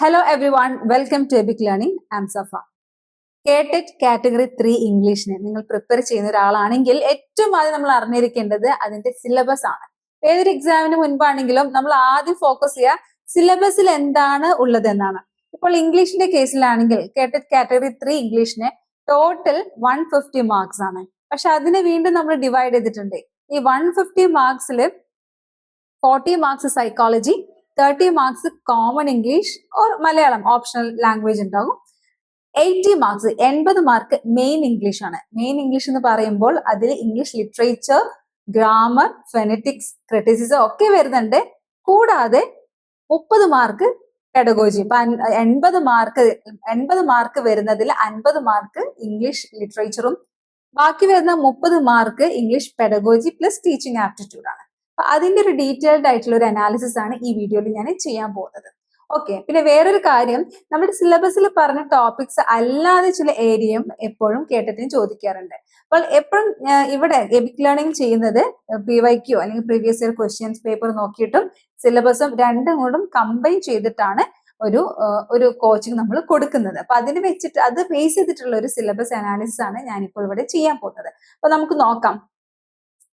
Hello everyone welcome to epic learning am Safa KTET category three ഇംഗ്ലീഷിന് നിങ്ങൾ prepare ചെയ്യുന്ന ഒരാളാണെങ്കിൽ ഏറ്റവും ആദ്യം നമ്മൾ അറിഞ്ഞിരിക്കേണ്ടത് അതിന്റെ സിലബസ് ആണ്. ഏതൊരു എക്സാമിന് മുൻപാണെങ്കിലും നമ്മൾ ആദ്യം ഫോക്കസ് ചെയ്യുക സിലബസിൽ എന്താണ് ഉള്ളത് എന്നാണ്. ഇപ്പോൾ ഇംഗ്ലീഷിന്റെ കേസിലാണെങ്കിൽ കേട്ടറ്റ് കാറ്റഗറി ത്രീ ഇംഗ്ലീഷിന് ടോട്ടൽ വൺ ഫിഫ്റ്റി മാർക്സ് ആണ്. പക്ഷെ അതിനെ വീണ്ടും നമ്മൾ ഡിവൈഡ് ചെയ്തിട്ടുണ്ട്. ഈ one fifty മാർക്സിൽ forty marks psychology thirty marks common English or Malayalam optional language ഉണ്ടാകും എയ്റ്റി മാർക്സ് എൺപത് മാർക്ക് മെയിൻ ഇംഗ്ലീഷ് ആണ്. മെയിൻ ഇംഗ്ലീഷ് എന്ന് പറയുമ്പോൾ അതിൽ English literature grammar phonetics criticism ഒക്കെ വരുന്നുണ്ട്. കൂടാതെ മുപ്പത് മാർക്ക് പെഡഗോജി ഇപ്പൊ എൺപത് മാർക്ക് എൺപത് മാർക്ക് വരുന്നതിൽ അൻപത് മാർക്ക് ഇംഗ്ലീഷ് ലിറ്ററേച്ചറും ബാക്കി വരുന്ന മുപ്പത് mark English pedagogy plus teaching aptitude ആണ്. അതിന്റെ ഒരു ഡീറ്റെയിൽഡ് ആയിട്ടുള്ള ഒരു അനാലിസിസ് ആണ് ഈ വീഡിയോയിൽ ഞാൻ ചെയ്യാൻ പോകുന്നത്. ഓക്കെ പിന്നെ വേറൊരു കാര്യം നമ്മുടെ സിലബസിൽ പറഞ്ഞ ടോപ്പിക്സ് അല്ലാതെ ചില ഏരിയയും എപ്പോഴും കേട്ടിട്ടും ചോദിക്കാറുണ്ട്. അപ്പോൾ എപ്പോഴും ഇവിടെ എബിക് ലേണിംഗ് ചെയ്യുന്നത് പി വൈ ക്യു അല്ലെങ്കിൽ പ്രീവിയസ് ഇയർ ക്വസ്റ്റ്യൻസ് പേപ്പർ നോക്കിയിട്ടും സിലബസും രണ്ടും കൂടും കമ്പൈൻ ചെയ്തിട്ടാണ് ഒരു ഒരു കോച്ചിങ് നമ്മൾ കൊടുക്കുന്നത്. അപ്പൊ അതിന് വെച്ചിട്ട് അത് ബേസ് ചെയ്തിട്ടുള്ള ഒരു സിലബസ് അനാലിസിസ് ആണ് ഞാനിപ്പോൾ ഇവിടെ ചെയ്യാൻ പോകുന്നത്. അപ്പൊ നമുക്ക് നോക്കാം.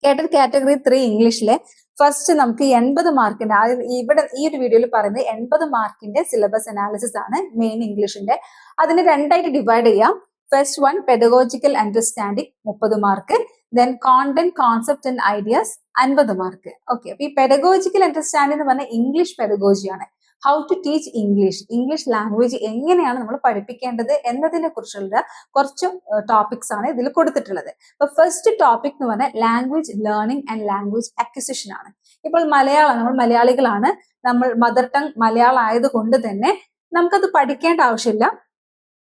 കേട്ടത് കാറ്റഗറി ത്രീ ഇംഗ്ലീഷിലെ ഫസ്റ്റ് നമുക്ക് എൺപത് മാർക്കിന്റെ ഇവിടെ ഈ ഒരു വീഡിയോയിൽ പറയുന്നത് എൺപത് മാർക്കിന്റെ സിലബസ് അനാലിസിസ് ആണ് മെയിൻ ഇംഗ്ലീഷിന്റെ അതിനെ രണ്ടായിട്ട് ഡിവൈഡ് ചെയ്യാം. ഫസ്റ്റ് വൺ പെഡഗോജിക്കൽ അണ്ടർസ്റ്റാൻഡിംഗ് മുപ്പത് mark. Then content concept and ideas അൻപത് മാർക്ക്. ഓക്കെ അപ്പൊ ഈ പെഡഗോജിക്കൽ അണ്ടർസ്റ്റാൻഡിംഗ് എന്ന് പറഞ്ഞാൽ English പെഡഗോജിയാണ് how to teach English English language എങ്ങനെയാണ് നമ്മൾ പഠിപ്പിക്കേണ്ടത് എന്നതിനെ കുറിച്ചുള്ള കുറച്ച് ടോപ്പിക്സ് ആണ് ഇതിൽ കൊടുത്തിട്ടുള്ളത്. അപ്പൊ ഫസ്റ്റ് ടോപ്പിക് എന്ന് പറഞ്ഞാൽ language learning and language acquisition ആണ്. ഇപ്പോൾ മലയാളം നമ്മൾ മലയാളികളാണ്. നമ്മൾ മദർ ടങ് മലയാളം ആയതുകൊണ്ട് തന്നെ നമുക്കത് പഠിക്കേണ്ട ആവശ്യമില്ല.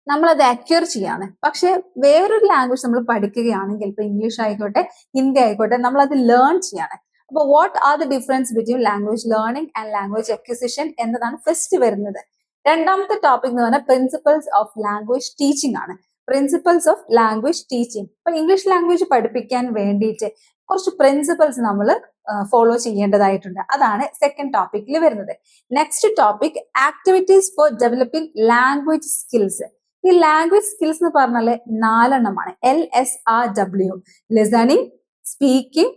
നമ്മൾ അത് അക്യൂർ ചെയ്യാണ്. പക്ഷെ വേറൊരു ലാംഗ്വേജ് നമ്മൾ പഠിക്കുകയാണെങ്കിൽ ഇപ്പൊ ഇംഗ്ലീഷ് ആയിക്കോട്ടെ ഹിന്ദി ആയിക്കോട്ടെ നമ്മൾ അത് ലേൺ ചെയ്യാണ്. അപ്പൊ what are the difference between language learning and language acquisition എന്നതാണ് ഫസ്റ്റ് വരുന്നത്. രണ്ടാമത്തെ ടോപ്പിക് എന്ന് പറഞ്ഞാൽ പ്രിൻസിപ്പൾസ് ഓഫ് ലാംഗ്വേജ് ടീച്ചിങ് ആണ്. പ്രിൻസിപ്പൾസ് ഓഫ് ലാംഗ്വേജ് ടീച്ചിങ് അപ്പൊ ഇംഗ്ലീഷ് ലാംഗ്വേജ് പഠിപ്പിക്കാൻ വേണ്ടിയിട്ട് കുറച്ച് പ്രിൻസിപ്പൾസ് നമ്മൾ ഫോളോ ചെയ്യേണ്ടതായിട്ടുണ്ട്. അതാണ് സെക്കൻഡ് ടോപ്പിക്കിൽ വരുന്നത്. Next topic activities for developing language skills ഈ ലാംഗ്വേജ് സ്കിൽസ് എന്ന് പറഞ്ഞാൽ നാലെണ്ണമാണ്. L S R W listening speaking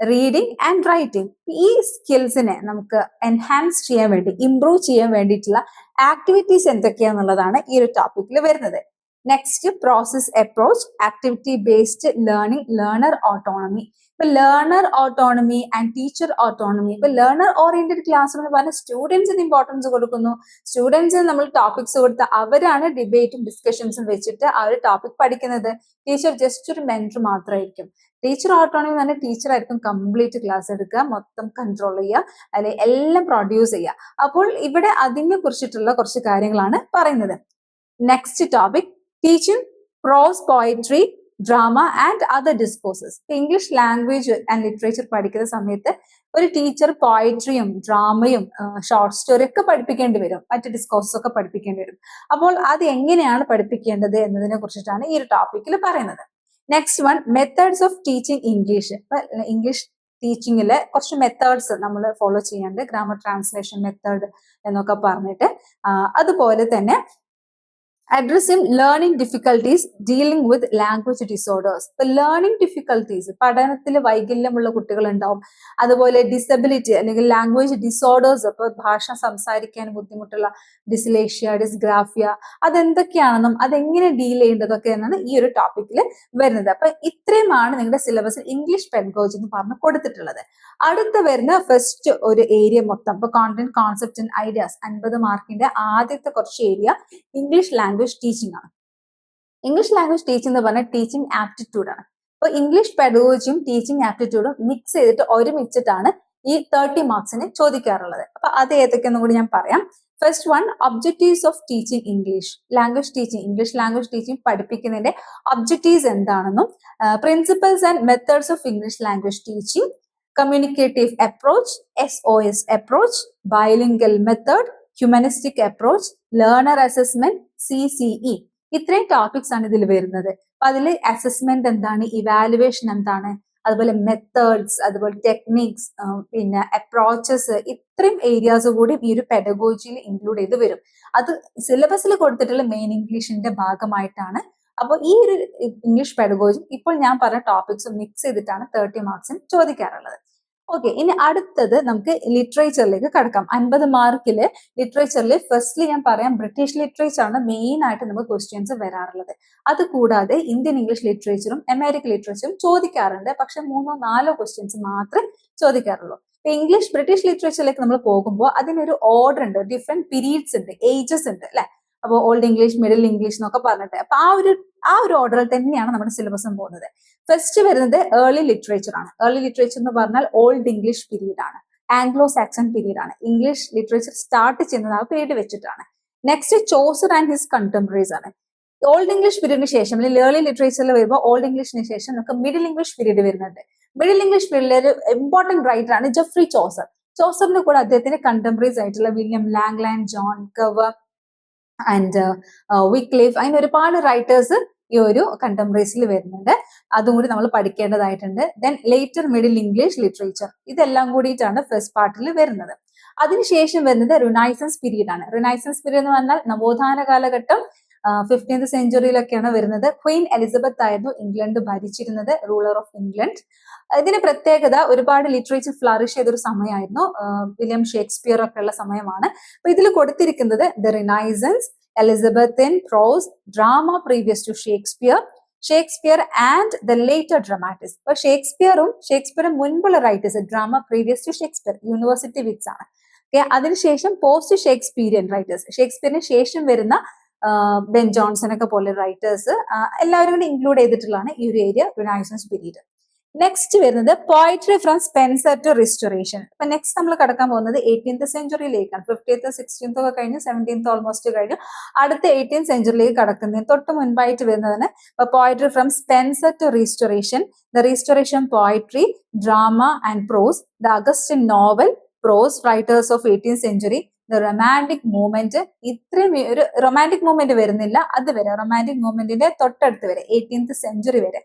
reading and writing ഈ സ്കിൽസിനെ നമുക്ക് എൻഹാൻസ് ചെയ്യാൻ വേണ്ടി ഇംപ്രൂവ് ചെയ്യാൻ വേണ്ടിയിട്ടുള്ള ആക്ടിവിറ്റീസ് എന്തൊക്കെയാന്നുള്ളതാണ് ഈ ഒരു ടോപ്പിക്കിൽ വരുന്നത്. Next process approach activity based learning learner autonomy ഇപ്പൊ learner autonomy and teacher autonomy ഇപ്പൊ ലേണർ ഓറിയന്റഡ് ക്ലാസ് എന്ന് പറഞ്ഞാൽ സ്റ്റുഡൻസിന് ഇമ്പോർട്ടൻസ് കൊടുക്കുന്നു. സ്റ്റുഡൻസിന് നമ്മൾ ടോപ്പിക്സ് കൊടുത്ത് അവരാണ് ഡിബേറ്റും ഡിസ്കഷൻസും വെച്ചിട്ട് ആ ഒരു ടോപ്പിക് പഠിക്കുന്നത്. ടീച്ചർ ജസ്റ്റ് ഒരു മെന്റർ മാത്രമായിരിക്കും ടീച്ചർ ഓട്ടോണമി എന്ന് പറഞ്ഞാൽ ടീച്ചർ ആയിരിക്കും കംപ്ലീറ്റ് ക്ലാസ് എടുക്കുക മൊത്തം കൺട്രോൾ ചെയ്യുക അല്ലെ എല്ലാം പ്രൊഡ്യൂസ് ചെയ്യുക. അപ്പോൾ ഇവിടെ അതിനെ കുറിച്ചിട്ടുള്ള കുറച്ച് കാര്യങ്ങളാണ് പറയുന്നത്. Next topic teaching prose poetry drama and other discourses English language and literature പഠിക്കുന്ന സമയത്ത് ഒരു ടീച്ചർ പോയട്രിയും ഡ്രാമയും ഷോർട്ട് സ്റ്റോറി ഒക്കെ പഠിപ്പിക്കേണ്ടി വരും. മറ്റ് ഡിസ്കോഴ്സസ് ഒക്കെ പഠിപ്പിക്കേണ്ടി വരും. അപ്പോൾ അത് എങ്ങനെയാണ് പഠിപ്പിക്കേണ്ടത് എന്നതിനെ കുറിച്ചിട്ടാണ് ഈ ഒരു ടോപ്പിക്കിൽ പറയുന്നത്. Next one methods of teaching English English ടീച്ചിങ്ങിൽ കുറച്ച് മെത്തേഡ്സ് നമ്മൾ ഫോളോ ചെയ്യാണ്ട് ഗ്രാമർ ട്രാൻസ്ലേഷൻ മെത്തേഡ് എന്നൊക്കെ പറഞ്ഞിട്ട് അതുപോലെ തന്നെ addressing learning difficulties dealing with language disorders ഇപ്പൊ ലേണിംഗ് ഡിഫിക്കൽട്ടീസ് പഠനത്തിൽ വൈകല്യമുള്ള കുട്ടികൾ ഉണ്ടാവും അതുപോലെ ഡിസബിലിറ്റി അല്ലെങ്കിൽ ലാംഗ്വേജ് ഡിസോർഡേഴ്സ് ഇപ്പൊ ഭാഷ സംസാരിക്കാൻ ബുദ്ധിമുട്ടുള്ള ഡിസ്ലേഷ്യ ഡിസ്ഗ്രാഫിയ അതെന്തൊക്കെയാണെന്നും അതെങ്ങനെ ഡീൽ ചെയ്യേണ്ടതൊക്കെ എന്നാണ് ഈ ഒരു ടോപ്പിക്കിൽ വരുന്നത്. അപ്പൊ ഇത്രയുമാണ് നിങ്ങളുടെ സിലബസിൽ ഇംഗ്ലീഷ് പെൻകോജ് എന്ന് പറഞ്ഞ് കൊടുത്തിട്ടുള്ളത്. അടുത്ത വരുന്ന ഫസ്റ്റ് ഒരു ഏരിയ മൊത്തം ഇപ്പൊ കോണ്ടന്റ് കോൺസെപ്റ്റ് ആൻഡ് ഐഡിയാസ് അൻപത് മാർക്കിന്റെ ആദ്യത്തെ കുറച്ച് ഏരിയ ഇംഗ്ലീഷ് ലാംഗ്വേജ് ടീച്ചിങ് ആണ്. ഇംഗ്ലീഷ് ലാംഗ്വേജ് ടീച്ചിങ് എന്ന് പറഞ്ഞാൽ ടീച്ചിങ് ആപ്റ്റിറ്റ്യൂഡ് ആണ്. അപ്പോൾ ഇംഗ്ലീഷ് പെഡഗോജിയും ടീച്ചിങ് ആപ്റ്റിറ്റ്യൂഡും മിക്സ് ചെയ്തിട്ട് ഒരുമിച്ചിട്ടാണ് ഈ തേർട്ടി മാർക്സിന് ചോദിക്കാറുള്ളത്. അപ്പൊ അത് ഏതൊക്കെയെന്നും കൂടി ഞാൻ പറയാം. First one objectives of teaching English language teaching English language teaching പഠിപ്പിക്കുന്നതിന്റെ objectives എന്താണെന്നും principles and methods of English language teaching communicative approach S O S approach bilingual method humanistic approach learner assessment C C E ഇത്രയും topics ആണ് ഇതിൽ വരുന്നത്. അപ്പൊ അതിൽ assessment എന്താണ്? Evaluation എന്താണ്? അതുപോലെ മെത്തേഡ്സ് അതുപോലെ ടെക്നിക്സ് പിന്നെ അപ്രോച്ചസ് ഇത്രയും ഏരിയാസ് കൂടി ഈ ഒരു പെഡഗോജിയിൽ ഇൻക്ലൂഡ് ചെയ്ത് വരും. അത് സിലബസിൽ കൊടുത്തിട്ടുള്ള മെയിൻ ഇംഗ്ലീഷിന്റെ ഭാഗമായിട്ടാണ്. അപ്പോൾ ഈ ഒരു ഇംഗ്ലീഷ് പെഡഗോജി ഇപ്പോൾ ഞാൻ പറഞ്ഞ ടോപ്പിക്സ് മിക്സ് ചെയ്തിട്ടാണ് തേർട്ടി മാർക്സിന് ചോദിക്കാറുള്ളത്. ഓക്കെ ഇനി അടുത്തത് നമുക്ക് ലിറ്ററേച്ചറിലേക്ക് കടക്കാം. അൻപത് മാർക്കിൽ ലിറ്ററേച്ചറിൽ ഫസ്റ്റ്ലി ഞാൻ പറയാം ബ്രിട്ടീഷ് ലിറ്ററേച്ചർ ആണ് മെയിൻ ആയിട്ട് നമുക്ക് ക്വസ്റ്റ്യൻസ് വരാറുള്ളത്. അത് കൂടാതെ ഇന്ത്യൻ ഇംഗ്ലീഷ് ലിറ്ററേച്ചറും അമേരിക്കൻ ലിറ്ററേച്ചറും ചോദിക്കാറുണ്ട്. പക്ഷെ മൂന്നോ നാലോ ക്വസ്റ്റ്യൻസ് മാത്രമേ ചോദിക്കാറുള്ളൂ. ഇപ്പൊ ഇംഗ്ലീഷ് ബ്രിട്ടീഷ് ലിറ്ററേച്ചറിലേക്ക് നമ്മൾ പോകുമ്പോൾ അതിനൊരു ഓർഡർ ഉണ്ട് ഡിഫറെന്റ് പീരീഡ്സ് ഉണ്ട് ഏജസ് ഉണ്ട് അല്ലെ? അപ്പോൾ ഓൾഡ് ഇംഗ്ലീഷ് മിഡിൽ ഇംഗ്ലീഷ് എന്നൊക്കെ പറഞ്ഞിട്ട്. അപ്പൊ ആ ഒരു ആ ഒരു ഓർഡറിൽ തന്നെയാണ് നമ്മുടെ സിലബസും പോകുന്നത്. ഫസ്റ്റ് വരുന്നത് ഏർലി ലിറ്ററേച്ചർ ആണ്. ഏർലി ലിറ്ററേച്ചർ എന്ന് പറഞ്ഞാൽ ഓൾഡ് ഇംഗ്ലീഷ് പീരീഡ് ആണ്. ആംഗ്ലോ സാക്സൺ പീരീഡ് ആണ്. ഇംഗ്ലീഷ് ലിറ്ററേച്ചർ സ്റ്റാർട്ട് ചെയ്യുന്നത് ആ പീരീഡ് വെച്ചിട്ടാണ്. Next Chaucer and his contemporaries ആണ്. ഓൾഡ് ഇംഗ്ലീഷ് പീരീഡിന് ശേഷം അല്ലെങ്കിൽ ഏർലി ലിറ്ററേച്ചറിൽ വരുമ്പോൾ ഓൾഡ് ഇംഗ്ലീഷിന് ശേഷം നമുക്ക് മിഡിൽ ഇംഗ്ലീഷ് പീരീഡ് വരുന്നുണ്ട്. മിഡിൽ ഇംഗ്ലീഷ് പീരീഡിലെ ഒരു ഇമ്പോർട്ടന്റ് റൈറ്റർ ആണ് ജെഫ്രി ചോസർ ചോസറിന്റെ കൂടെ അദ്ദേഹത്തിന്റെ കണ്ടംപററീസ് ആയിട്ടുള്ള William Langland John Gower and Wycliffe അങ്ങനെ ഒരുപാട് റൈറ്റേഴ്സ് ഈ ഒരു കണ്ടംപററീസിൽ വരുന്നുണ്ട്. അതും കൂടി നമ്മൾ പഠിക്കേണ്ടതായിട്ടുണ്ട്. Then later middle English literature ഇതെല്ലാം കൂടിയിട്ടാണ് ഫസ്റ്റ് പാർട്ടിൽ വരുന്നത്. അതിനുശേഷം വരുന്നത് റിനൈസൻസ് പീരീഡ് ആണ്. റിനൈസൻസ് പീരീഡ് എന്ന് പറഞ്ഞാൽ നവോത്ഥാന കാലഘട്ടം ഫിഫ്റ്റീൻത് സെഞ്ചുറിയിലൊക്കെയാണ് വരുന്നത്. ക്വീൻ എലിസബത്ത് ആയിരുന്നു ഇംഗ്ലണ്ട് ഭരിച്ചിരുന്നത് റൂളർ ഓഫ് ഇംഗ്ലണ്ട് ഇതിന് പ്രത്യേകത ഒരുപാട് ലിറ്ററേച്ചർ ഫ്ലറിഷ് ചെയ്തൊരു സമയമായിരുന്നു. വില്യം ഷേക്സ്പിയർ ഒക്കെ ഉള്ള സമയമാണ്. അപ്പൊ ഇതിൽ കൊടുത്തിരിക്കുന്നത് the renaissance Elizabethan prose drama previous to Shakespeare Shakespeare and the later dramatists ഇപ്പൊ ഷേക്സ്പിയറും ഷേക്സ്പിയറും മുൻപുള്ള writers drama previous to Shakespeare university wits ആണ്. അതിനുശേഷം പോസ്റ്റ് ഷേക്സ്പീരിയൻ റൈറ്റേഴ്സ് ഷേക്സ്പിയറിന് ശേഷം വരുന്ന ബെൻ ജോൺസൺ ഒക്കെ പോലെ റൈറ്റേഴ്സ് എല്ലാവരും കൂടി ഇൻക്ലൂഡ് ചെയ്തിട്ടുള്ളതാണ് ഈ ഒരു ഏരിയ റിനൈസൻസ് പീരീഡ് നെക്സ്റ്റ് വരുന്നത് poetry from Spenser to restoration അപ്പൊ നെക്സ്റ്റ് നമ്മൾ കടക്കാൻ പോകുന്നത് എയ്റ്റീൻത് സെഞ്ചുറിയിലേക്കാണ് ഫിഫ്റ്റീൻത്ത് സിക്സ്റ്റീൻത്ത് ഒക്കെ കഴിഞ്ഞു സെവന്റീൻത്ത് ഓൾമോസ്റ്റ് കഴിഞ്ഞു. അടുത്ത എയ്റ്റീൻ സെഞ്ചുറിയിലേക്ക് കടക്കുന്നതിന് തൊട്ട് മുൻപായിട്ട് വരുന്നതാണ് poetry from Spenser to restoration the restoration poetry drama and prose the august novel prose writers of eighteen century romantic movement ഇത്രയും ഒരു റൊമാന്റിക് മൂവ്മെന്റ് വരുന്നില്ല. അത് വരെ. റൊമാന്റിക് മൂവ്മെന്റിന്റെ തൊട്ടടുത്ത് വരെ. എയ്റ്റീൻത്ത് സെഞ്ചുറി വരെ.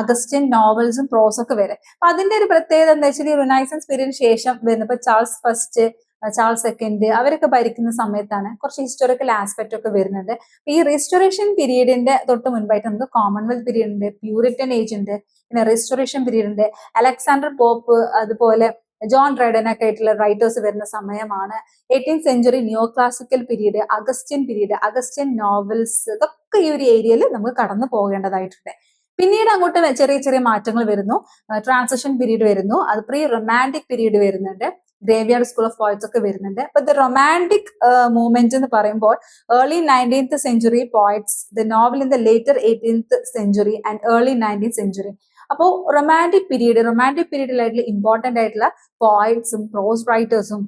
അഗസ്റ്റിൻ നോവൽസും പ്രോസൊക്കെ വരെ. അപ്പൊ അതിന്റെ ഒരു പ്രത്യേകത എന്താ വെച്ചാൽ ഈ റിനൈസൻസ് പീരീഡിന് ശേഷം വരുന്ന ഇപ്പൊ ചാൾസ് ഫസ്റ്റ് ചാൾസ് സെക്കൻഡ് അവരൊക്കെ ഭരിക്കുന്ന സമയത്താണ് കുറച്ച് ഹിസ്റ്റോറിക്കൽ ആസ്പെക്ട് ഒക്കെ വരുന്നുണ്ട് ഈ റിസ്റ്റോറേഷൻ പീരീഡിന്റെ തൊട്ട് മുൻപായിട്ട് നമുക്ക് കോമൺവെൽത്ത് പീരീഡ് ഉണ്ട് പ്യൂരിറ്റൻ ഏജ് ഉണ്ട് പിന്നെ റീസ്റ്റോറേഷൻ പീരീഡ് ഉണ്ട്. അലക്സാണ്ടർ പോപ്പ് അതുപോലെ ജോൺ റൈഡൻ ഒക്കെ ആയിട്ടുള്ള റൈറ്റേഴ്സ് വരുന്ന സമയമാണ് eighteen century new classical period Augustan period Augustan novels ഇതൊക്കെ ഈ ഒരു ഏരിയയിൽ നമുക്ക് കടന്നു പോകേണ്ടതായിട്ടുണ്ട്. പിന്നീട് അങ്ങോട്ട് ചെറിയ ചെറിയ മാറ്റങ്ങൾ വരുന്നു. ട്രാൻസിഷൻ പീരീഡ് വരുന്നു. അത് പ്രീ റൊമാന്റിക് പീരീഡ് വരുന്നുണ്ട്. ഗ്രേവിയാർഡ് സ്കൂൾ ഓഫ് പോയിറ്റ്സ് ഒക്കെ വരുന്നുണ്ട്. അപ്പൊ ദ റൊമാന്റിക് മൂവ്മെന്റ് എന്ന് പറയുമ്പോൾ early nineteenth century poets the novel in the later eighteenth century and early nineteenth century അപ്പോൾ റൊമാന്റിക് പീരീഡ് റൊമാന്റിക് പീരീഡിലായിട്ടുള്ള ഇമ്പോർട്ടന്റ് ആയിട്ടുള്ള പോയിറ്റ്സും പ്രോസ് റൈറ്റേഴ്സും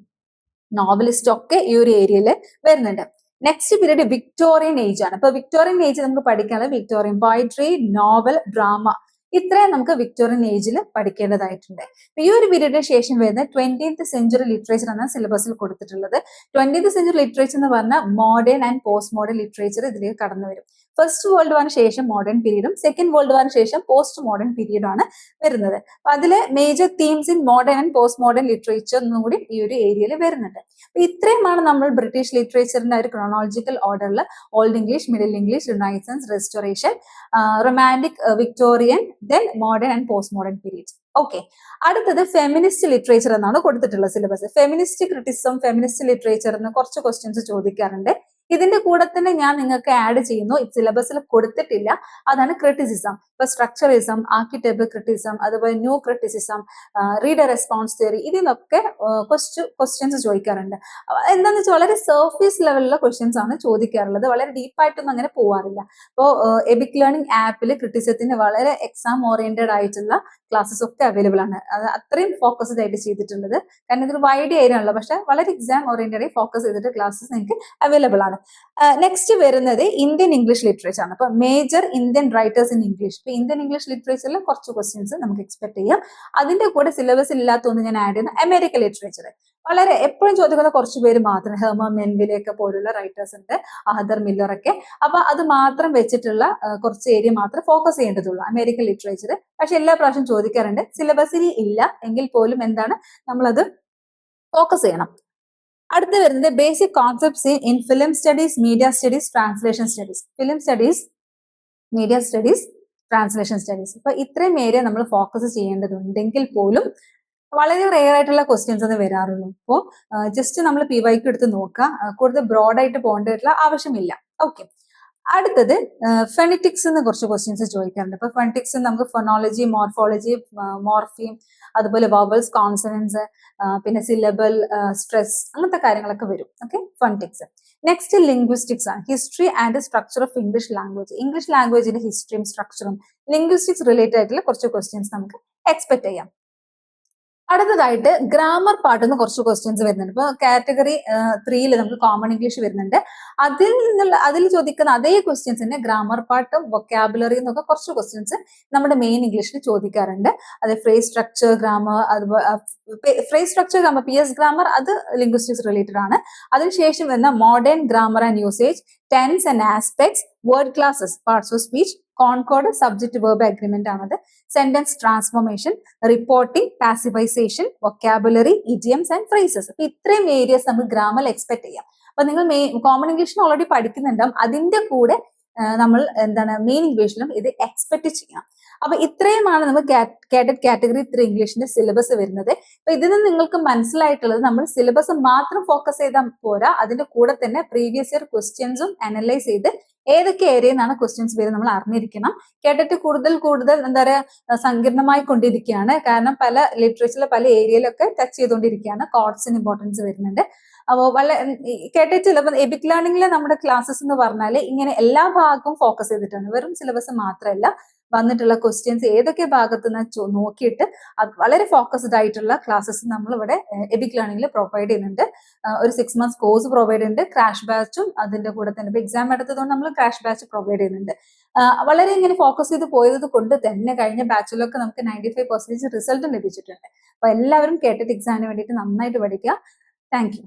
നോവലിസ്റ്റും ഒക്കെ ഈ ഒരു ഏരിയയിൽ വരുന്നുണ്ട്. നെക്സ്റ്റ് പീരീഡ് വിക്ടോറിയൻ ഏജ് ആണ്. അപ്പോൾ വിക്ടോറിയൻ ഏജ് നമുക്ക് പഠിക്കാനുള്ളത് വിക്ടോറിയൻ പോയിട്രി നോവൽ ഡ്രാമ ഇത്രയും നമുക്ക് വിക്ടോറിയൻ ഏജിൽ പഠിക്കേണ്ടതായിട്ടുണ്ട്. ഈ ഒരു പീരീഡിന് ശേഷം വരുന്ന ട്വന്റീൻത്ത് സെഞ്ചുറി ലിറ്ററേച്ചർ എന്ന സിലബസിൽ കൊടുത്തിട്ടുള്ളത്. ട്വന്റീൻത്ത് സെഞ്ചുറി ലിറ്ററേച്ചർ എന്ന് പറഞ്ഞാൽ modern and post modern literature ഇതിലേക്ക് കടന്നു വരും ഫസ്റ്റ് വേൾഡ് വാറിന് ശേഷം മോഡേൺ പീരീഡും സെക്കൻഡ് വേൾഡ് വാറിന് ശേഷം പോസ്റ്റ് മോഡേൺ പീരീഡും ആണ് വരുന്നത്. അപ്പൊ അതിലെ major themes in modern and post modern literature എന്നും കൂടി ഈ ഒരു ഏരിയയിൽ വരുന്നുണ്ട്. അപ്പൊ ഇത്രയുമാണ് നമ്മൾ ബ്രിട്ടീഷ് ലിറ്ററേച്ചറിന്റെ ഒരു ക്രോണോളജിക്കൽ ഓർഡറിൽ old English middle English renaissance restoration romantic Victorian then modern and post modern period okay അടുത്തത് ഫെമിനിസ്റ്റ് ലിറ്ററേച്ചർ എന്നാണ് കൊടുത്തിട്ടുള്ള syllabus feminist criticism feminist literature എന്ന് കുറച്ച് ക്വസ്റ്റ്യൻസ് ചോദിക്കാറുണ്ട്. ഇതിന്റെ കൂടെ തന്നെ ഞാൻ നിങ്ങൾക്ക് ആഡ് ചെയ്യുന്നു. സിലബസിൽ കൊടുത്തിട്ടില്ല. അതാണ് ക്രിറ്റിസിസം ഇപ്പൊ സ്ട്രക്ചറിസം ആർക്കിടെബിൾ ക്രിറ്റിസം അതുപോലെ new criticism reader response theory ഇതിനൊക്കെ ക്വസ്റ്റ്യൻസ് ചോദിക്കാറുണ്ട്. എന്താണെന്ന് വെച്ചാൽ വളരെ സർഫേസ് ലെവലിലുള്ള ക്വസ്റ്റ്യൻസ് ആണ് ചോദിക്കാറുള്ളത്. വളരെ ഡീപ്പായിട്ടൊന്നും അങ്ങനെ പോവാറില്ല. അപ്പോൾ എബിക് ലേണിംഗ് ആപ്പിൽ ക്രിറ്റിസത്തിന് വളരെ എക്സാം ഓറിയന്റഡ് ആയിട്ടുള്ള ക്ലാസ്സസ് ഒക്കെ അവൈലബിൾ ആണ്. അത് അത്രയും ഫോക്കസ്ഡ് ആയിട്ട് ചെയ്തിട്ടുള്ളത്. കാരണം ഇതൊരു വൈഡ് ഏരിയ ആണല്ലോ. പക്ഷെ വളരെ എക്സാം ഓറിയന്റഡ് ഫോക്കസ് ചെയ്തിട്ട് ക്ലാസ്സസ് നിങ്ങൾക്ക് അവൈലബിൾ ആണ്. ആണ്. നെക്സ്റ്റ് വരുന്നത് ഇന്ത്യൻ ഇംഗ്ലീഷ് ലിറ്ററേച്ചർ ആണ്. അപ്പൊ major Indian writers in English ഇപ്പൊ ഇന്ത്യൻ ഇംഗ്ലീഷ് ലിറ്ററേച്ചറിൽ കുറച്ച് ക്വസ്റ്റ്യൻസ് നമുക്ക് എക്സ്പെക്ട് ചെയ്യാം. അതിന്റെ കൂടെ സിലബസ് ഇല്ലാത്തൊന്ന് ഞാൻ ആഡ് ചെയ്യുന്ന അമേരിക്കൻ ലിറ്ററേച്ചർ വളരെ എപ്പോഴും ചോദിക്കുന്ന കുറച്ച് പേര് മാത്രം ഹെർമ മെൻവിലൊക്കെ പോലുള്ള റൈറ്റേഴ്സ് ഉണ്ട് ആദർ മില്ലർ ഒക്കെ. അപ്പൊ അത് മാത്രം വെച്ചിട്ടുള്ള കുറച്ച് ഏരിയ മാത്രം ഫോക്കസ് ചെയ്യേണ്ടതുള്ളൂ അമേരിക്കൻ ലിറ്ററേച്ചർ പക്ഷെ എല്ലാ പ്രാവശ്യം ചോദിക്കാറുണ്ട് സിലബസിൽ ഇല്ല എങ്കിൽ പോലും എന്താണ് നമ്മളത് ഫോക്കസ് ചെയ്യണം. അടുത്ത് വരുന്നത് basic concepts in film studies media studies translation studies film studies media studies translation studies അപ്പൊ ഇത്രയും ഏരിയ നമ്മൾ ഫോക്കസ് ചെയ്യേണ്ടതുണ്ടെങ്കിൽ പോലും വളരെ റെയർ ആയിട്ടുള്ള ക്വസ്റ്റ്യൻസ് ഒന്ന് വരാറുള്ളൂ. അപ്പോൾ ജസ്റ്റ് നമ്മൾ പി വൈക്ക് എടുത്ത് നോക്കുക. കൂടുതൽ ബ്രോഡായിട്ട് പോകേണ്ടതായിട്ടുള്ള ആവശ്യമില്ല. ഓക്കെ അടുത്തത് ഫെണിറ്റിക്സ് എന്ന് കുറച്ച് ക്വസ്റ്റ്യൻസ് ചോദിക്കാറുണ്ട്. അപ്പൊ ഫെണിറ്റിക്സ് നമുക്ക് ഫൊണോളജി മോർഫോളജി മോർഫീം അതുപോലെ വവൽസ് കോൺസണൻസ് പിന്നെ സിലബൽ സ്ട്രെസ് അങ്ങനത്തെ കാര്യങ്ങളൊക്കെ വരും. ഓക്കെ ഫെനറ്റിക്സ് നെക്സ്റ്റ് ലിംഗ്വിസ്റ്റിക്സ് ആണ്. History and structure of English language English ലാംഗ്വേജിന്റെ ഹിസ്റ്ററിയും സ്ട്രക്ചറും ലിംഗ്വിസ്റ്റിക്സ് റിലേറ്റഡ് ആയിട്ടുള്ള കുറച്ച് ക്വസ്റ്റ്യൻസ് നമുക്ക് എക്സ്പെക്ട് ചെയ്യാം. അടുത്തതായിട്ട് ഗ്രാമർ പാർട്ടിൽ നിന്ന് കുറച്ച് ക്വസ്റ്റ്യൻസ് വരുന്നുണ്ട്. ഇപ്പൊ കാറ്റഗറി ത്രീയിൽ നമുക്ക് കോമൺ ഇംഗ്ലീഷ് വരുന്നുണ്ട്. അതിൽ നിന്നുള്ള അതിൽ ചോദിക്കുന്ന അതേ ക്വസ്റ്റ്യൻസ് തന്നെ ഗ്രാമർ പാർട്ടും വൊക്കാബുലറി എന്നൊക്കെ കുറച്ച് ക്വസ്റ്റ്യൻസ് നമ്മുടെ മെയിൻ ഇംഗ്ലീഷിൽ ചോദിക്കാറുണ്ട്. അത് ഫ്രേസ് സ്ട്രക്ചർ ഗ്രാമർ അതുപോലെ phrase structure grammar P S grammar അത് ലിംഗ്വിസ്റ്റിക്സ് റിലേറ്റഡ് ആണ്. അതിനുശേഷം വരുന്ന modern grammar and usage tense and aspects word classes parts of speech concord subject verb agreement ആണത്. Sentence transformation reporting passivization vocabulary idioms and phrases അപ്പൊ ഇത്രയും Arias നമുക്ക് grammar expect ചെയ്യാം. അപ്പൊ നിങ്ങൾ കോമൺ ഇംഗ്ലീഷിന് ഓൾറെഡി പഠിക്കുന്നുണ്ടാവും. അതിന്റെ കൂടെ നമ്മൾ എന്താണ് മെയിൻ ഇംഗ്ലീഷിലും ഇത് എക്സ്പെക്ട് ചെയ്യണം അപ്പൊ ഇത്രയുമാണ് നമ്മൾ കാഡറ്റ് കാറ്റഗറി ത്രീ ഇംഗ്ലീഷിന്റെ സിലബസ് വരുന്നത്. അപ്പൊ ഇതിൽ നിന്ന് നിങ്ങൾക്ക് മനസ്സിലായിട്ടുള്ളത് നമ്മൾ സിലബസ് മാത്രം ഫോക്കസ് ചെയ്താൽ പോരാ അതിന്റെ കൂടെ തന്നെ പ്രീവിയസ് ഇയർ ക്വസ്റ്റ്യൻസും അനലൈസ് ചെയ്ത് ഏതൊക്കെ ഏരിയയിൽ നിന്നാണ് ക്വസ്റ്റ്യൻസ് വരുന്നത് നമ്മൾ അറിഞ്ഞിരിക്കണം. കേട്ടിട്ട് കൂടുതൽ കൂടുതൽ എന്താ പറയുക സങ്കീർണമായി കൊണ്ടിരിക്കുകയാണ്. കാരണം പല ലിറ്ററേച്ചറിലെ പല ഏരിയയിലൊക്കെ ടച്ച് ചെയ്തുകൊണ്ടിരിക്കുകയാണ്. കോഡ്സിന് ഇമ്പോർട്ടൻസ് വരുന്നുണ്ട്. അപ്പോൾ വല്ല കേട്ടിട്ട് ചിലപ്പോൾ എബിക് ലേണിംഗിലെ നമ്മുടെ ക്ലാസ്സസ് എന്ന് പറഞ്ഞാൽ ഇങ്ങനെ എല്ലാ ഭാഗവും ഫോക്കസ് ചെയ്തിട്ടാണ്. വെറും സിലബസ് മാത്രമല്ല വന്നിട്ടുള്ള ക്വസ്റ്റ്യൻസ് ഏതൊക്കെ ഭാഗത്ത് നിന്ന് നോക്കിയിട്ട് വളരെ ഫോക്കസ്ഡ് ആയിട്ടുള്ള ക്ലാസ്സസ് നമ്മൾ ഇവിടെ എബിക് ലേണിംഗിൽ പ്രൊവൈഡ് ചെയ്യുന്നുണ്ട്. ഒരു സിക്സ് മന്ത്സ് കോഴ്സ് പ്രൊവൈഡ് ചെയ്യുന്നുണ്ട്. ക്രാഷ് ബാച്ചും അതിന്റെ കൂടെ തന്നെ. ഇപ്പൊ എക്സാം എടുത്തതുകൊണ്ട് നമ്മൾ ക്രാഷ് ബാച്ച് പ്രൊവൈഡ് ചെയ്യുന്നുണ്ട്. വളരെ ഇങ്ങനെ ഫോക്കസ് ചെയ്ത് പോയത് കൊണ്ട് തന്നെ കഴിഞ്ഞ ബാച്ചിലൊക്കെ നമുക്ക് നയന്റി ഫൈവ് പെർസെന്റേജ് റിസൾട്ടും ലഭിച്ചിട്ടുണ്ട്. അപ്പൊ എല്ലാവരും കേട്ടിട്ട് എക്സാമിന് വേണ്ടിയിട്ട് നന്നായിട്ട് പഠിക്കുക. താങ്ക്